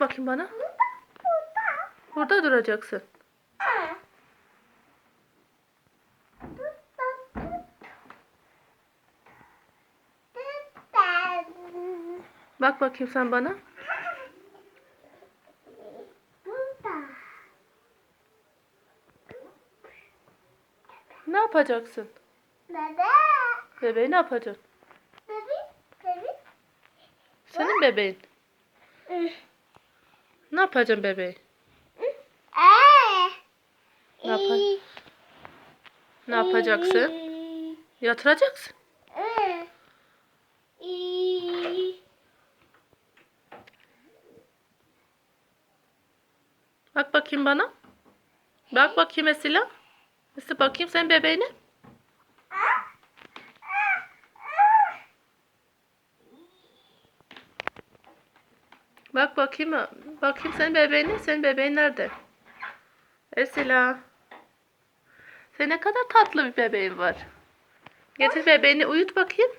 Bakayım bana. Burada duracaksın. Bak bakayım sen bana. Ne yapacaksın? Bebeği ne yapacaksın? Senin bebeğin. Ne yapacaksın bebeği? Ne yapar? Ne yapacaksın? Yatıracaksın. Bak bakayım bana. Bak bakayım Esila. Nasıl bakayım sen bebeğine? Bak bakayım. Bakayım sen bebeğine. Senin bebeğin nerede? Esila. Sen ne kadar tatlı bir bebeğin var. Getir bebeğini uyut bakayım.